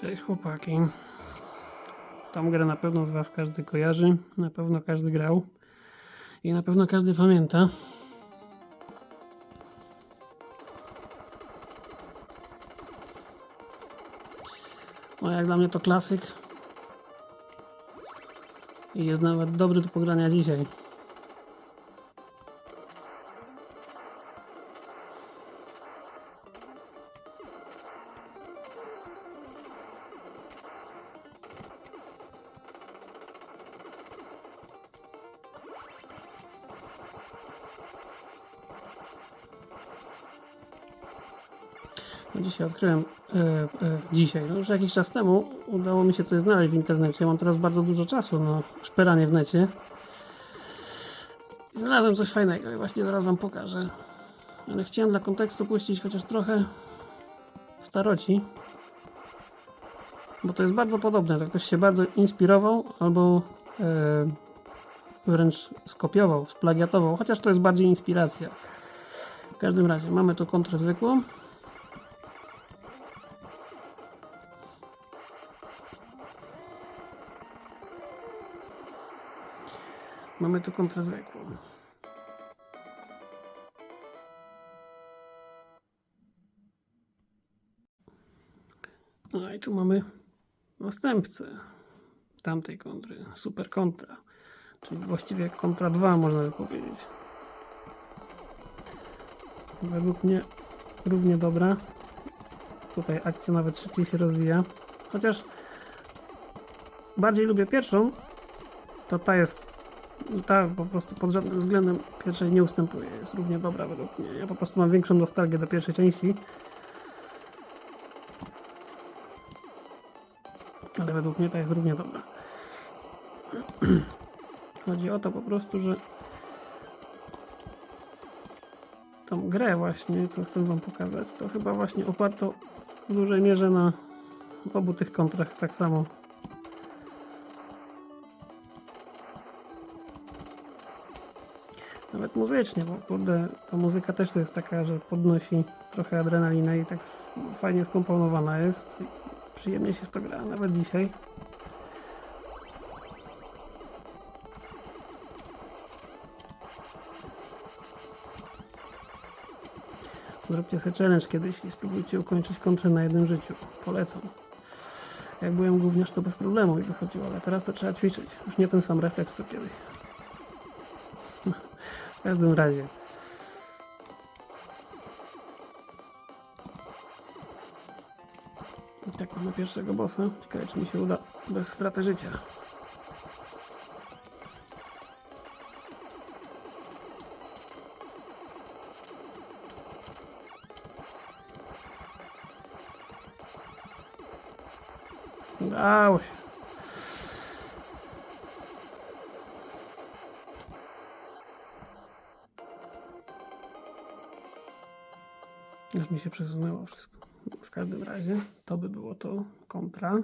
Cześć chłopaki. Tą grę na pewno z Was każdy kojarzy, na pewno każdy grał i na pewno każdy pamięta. No jak dla mnie to klasyk i jest nawet dobry do pogrania dzisiaj. Odkryłem, e, e, dzisiaj, no już jakiś czas temu udało mi się coś znaleźć w internecie. Mam teraz bardzo dużo czasu na szperanie w necie. I znalazłem coś fajnego i właśnie zaraz Wam pokażę. Ale chciałem dla kontekstu puścić chociaż trochę staroci. Bo to jest bardzo podobne. To ktoś się bardzo inspirował albo e, wręcz skopiował, splagiatował. Chociaż to jest bardziej inspiracja. W każdym razie mamy tu kontrę zwykłą. Mamy tu kontrę zwykłą. No i tu mamy następcę tamtej kontry, super kontra. Czyli właściwie kontra 2 można by powiedzieć. Według mnie równie dobra. Tutaj akcja nawet szybciej się rozwija. Chociaż bardziej lubię pierwszą, to ta jest ta po prostu pod żadnym względem pierwszej nie ustępuje. Jest równie dobra według mnie. Ja po prostu mam większą nostalgię do pierwszej części. Ale według mnie ta jest równie dobra. Chodzi o to po prostu, że tą grę właśnie, co chcę wam pokazać, to chyba właśnie oparto w dużej mierze na obu tych kontrach tak samo. Nawet muzycznie, bo kurde, ta muzyka też to jest taka, że podnosi trochę adrenalinę i tak fajnie skomponowana jest. I Przyjemnie się w to gra, nawet dzisiaj. Zróbcie sobie challenge kiedyś i spróbujcie ukończyć kontrę na jednym życiu. Polecam. Jak byłem gówniarz, to bez problemu mi wychodziło, ale teraz to trzeba ćwiczyć. Już nie ten sam refleks co kiedyś. Każdym razie. I tak mamy pierwszego bossa. Ciekawe, czy mi się uda bez straty życia. Udało się. Już mi się przesunęło wszystko. W każdym razie to by było to kontra.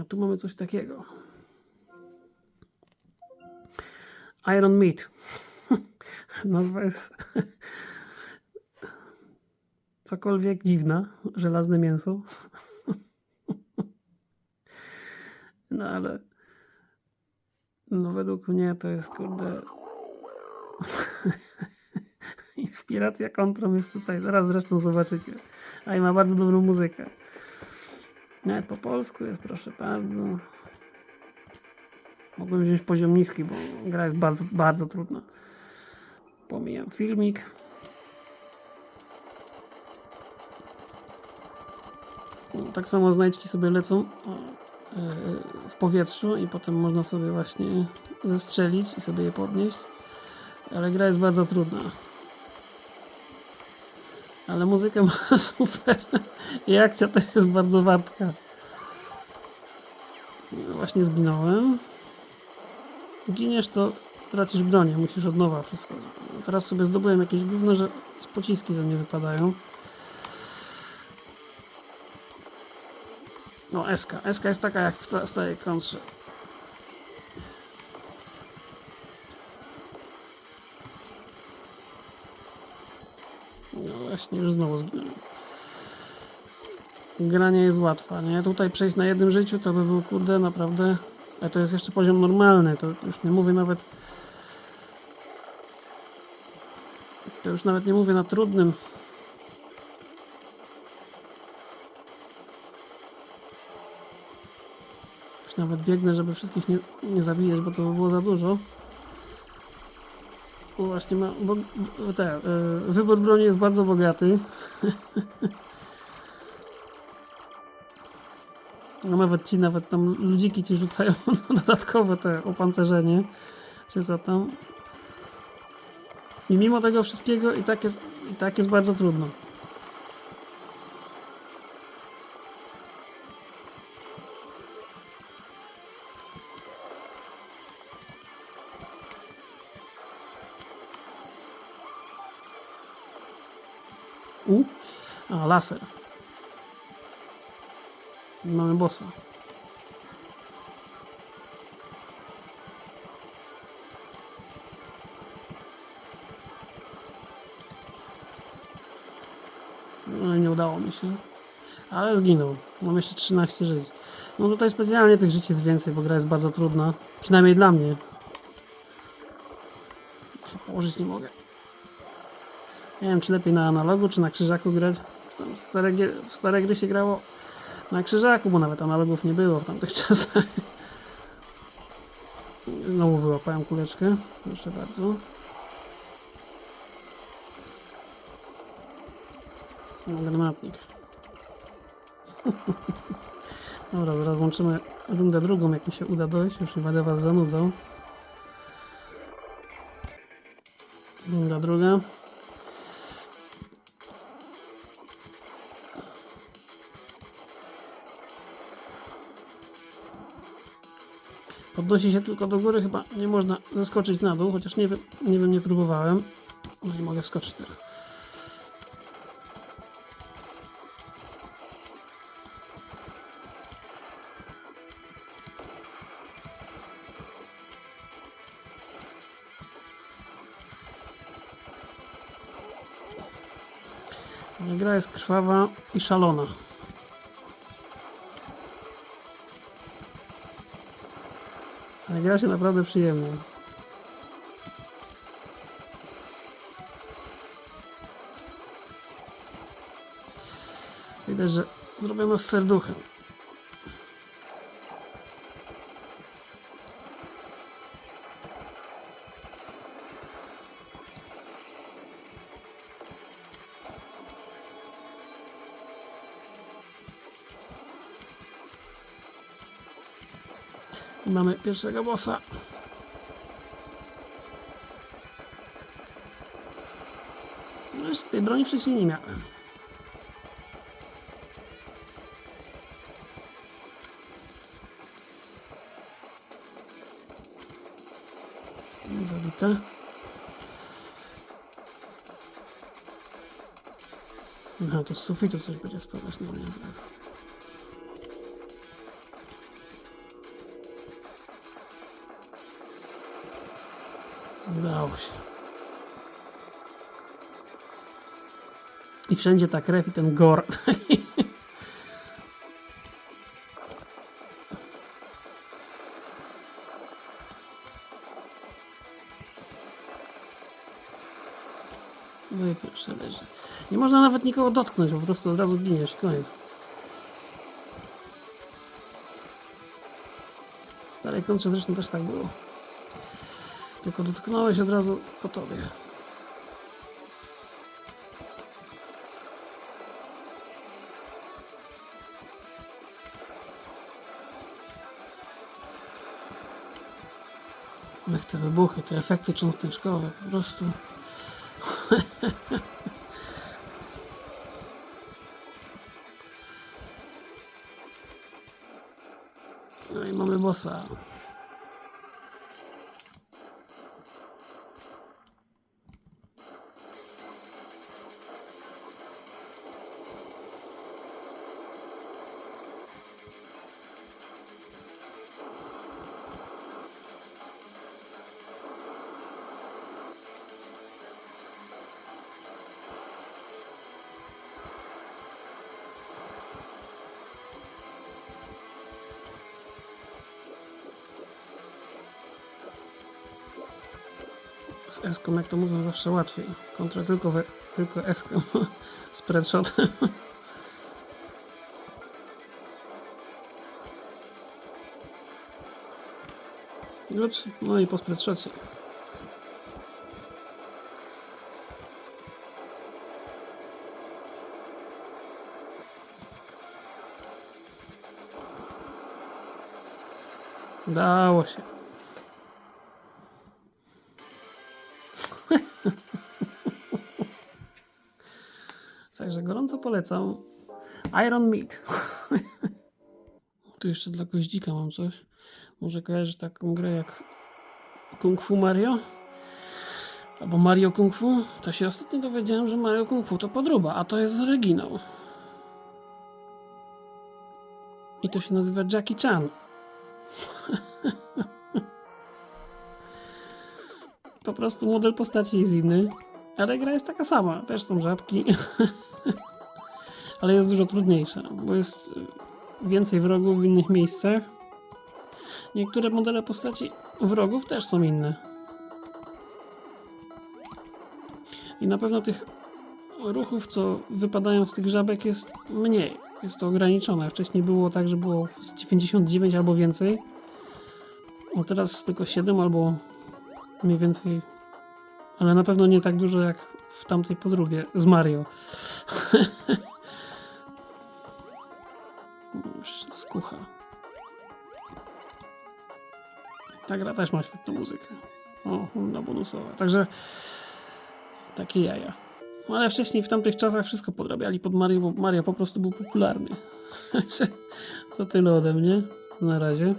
A tu mamy coś takiego. Iron Meat. Nazwa jest cokolwiek dziwna. Żelazne mięso. No ale no według mnie to jest kurde Inspiracja kontrą jest tutaj, zaraz zresztą zobaczycie. A i ma bardzo dobrą muzykę. Nawet po polsku jest, proszę bardzo. Mogłem wziąć poziom niski, bo gra jest bardzo, bardzo trudna. Pomijam filmik. No, tak samo znajdźki sobie lecą e, w powietrzu i potem można sobie właśnie zestrzelić i sobie je podnieść. Ale gra jest bardzo trudna. Ale muzyka ma super. I akcja też jest bardzo wartka. No Właśnie zginąłem. Giniesz to tracisz bronię, musisz od nowa wszystko. Teraz sobie zdobyłem jakieś gówno, że z pociski ze mnie wypadają. No SK. SK jest taka jak w ta- starej kontrze. No właśnie, już znowu gra nie jest łatwa, nie? Tutaj przejść na jednym życiu to by był, kurde, naprawdę... A to jest jeszcze poziom normalny, to już nie mówię nawet... To już nawet nie mówię na trudnym. Już nawet biegnę, żeby wszystkich nie, nie zabijać, bo to by było za dużo. Właśnie ma, bo, bo te, y, wybór broni jest bardzo bogaty. No nawet ci, nawet tam ludziki ci rzucają dodatkowe te opancerzenie, czy co tam. I mimo tego wszystkiego i tak jest, i tak jest bardzo trudno. Laser. Mamy bossa. No nie udało mi się. Ale zginął. Mam jeszcze 13 żyć. No tutaj specjalnie tych żyć jest więcej, bo gra jest bardzo trudna. Przynajmniej dla mnie. Się położyć nie mogę. Nie wiem, czy lepiej na analogu, czy na krzyżaku grać. Tam stare, w stare gry się grało na krzyżaku, bo nawet analogów nie było w tamtych czasach. Znowu wyłapałem kuleczkę. Proszę bardzo. Granatnik. Dobra, zaraz włączymy rundę drugą, jak mi się uda dojść. Już nie będę was zanudzał. Runda druga. Podnosi się tylko do góry, chyba nie można zeskoczyć na dół, chociaż nie wiem, nie wiem, nie próbowałem. No i mogę wskoczyć teraz. Gra jest krwawa i szalona. Ale gra się naprawdę przyjemnie. Widać, że zrobiono z serduchem. Mamy pierwszego bossa. No jeszcze tej broni wcześniej nie miałem. Zabite. Aha, to z sufitu coś będzie spadać na mnie teraz. Udało się. I wszędzie ta krew i ten gor. No i pierwsze leży. Nie można nawet nikogo dotknąć, po prostu od razu giniesz. Koniec. W starej kontrze zresztą też tak było. Tylko dotknąłeś od razu po tobie. Jak te wybuchy, te efekty cząsteczkowe, po prostu. No i mamy bossa. Z eską, jak to mówią, zawsze łatwiej. Kontra tylko, we, tylko eską. Spreadshotem. Ups, no i po spreadshocie. Dało się. Także gorąco polecam. Iron Meat. tu jeszcze dla koździka mam coś. Może kojarzysz taką grę jak Kung Fu Mario? Albo Mario Kung Fu? To się ostatnio dowiedziałem, że Mario Kung Fu to podróba, a to jest oryginał. I to się nazywa Jackie Chan. po prostu model postaci jest inny, ale gra jest taka sama. Też są żabki, ale jest dużo trudniejsza, bo jest więcej wrogów w innych miejscach. Niektóre modele postaci wrogów też są inne. I na pewno tych ruchów, co wypadają z tych żabek jest mniej. Jest to ograniczone. Wcześniej było tak, że było z 99 albo więcej. A teraz tylko 7 albo mniej więcej. Ale na pewno nie tak dużo jak w tamtej podróbie z Mario. Skucha. Ta gra też ma świetną muzykę. O, na bonusowa. Także takie jaja. No, Ale wcześniej w tamtych czasach wszystko podrabiali pod Mario, bo Mario po prostu był popularny. To tyle ode mnie. Na razie.